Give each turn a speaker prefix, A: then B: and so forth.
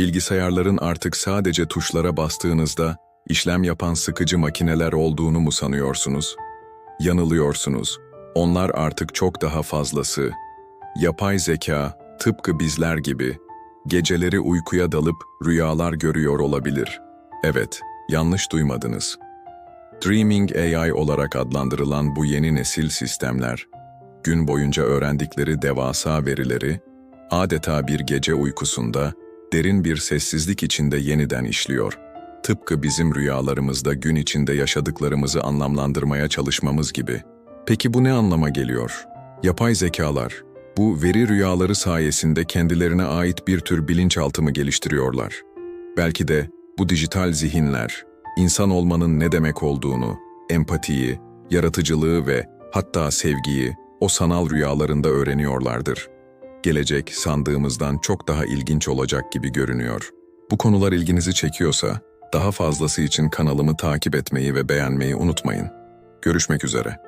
A: Bilgisayarların artık sadece tuşlara bastığınızda işlem yapan sıkıcı makineler olduğunu mu sanıyorsunuz? Yanılıyorsunuz. Onlar artık çok daha fazlası. Yapay zeka, tıpkı bizler gibi, geceleri uykuya dalıp rüyalar görüyor olabilir. Evet, yanlış duymadınız. Dreaming AI olarak adlandırılan bu yeni nesil sistemler, gün boyunca öğrendikleri devasa verileri, adeta bir gece uykusunda, derin bir sessizlik içinde yeniden işliyor. Tıpkı bizim rüyalarımızda gün içinde yaşadıklarımızı anlamlandırmaya çalışmamız gibi. Peki bu ne anlama geliyor? Yapay zekalar, bu veri rüyaları sayesinde kendilerine ait bir tür bilinçaltı mı geliştiriyorlar? Belki de bu dijital zihinler, insan olmanın ne demek olduğunu, empatiyi, yaratıcılığı ve hatta sevgiyi o sanal rüyalarında öğreniyorlardır. Gelecek sandığımızdan çok daha ilginç olacak gibi görünüyor. Bu konular ilginizi çekiyorsa, daha fazlası için kanalımı takip etmeyi ve beğenmeyi unutmayın. Görüşmek üzere.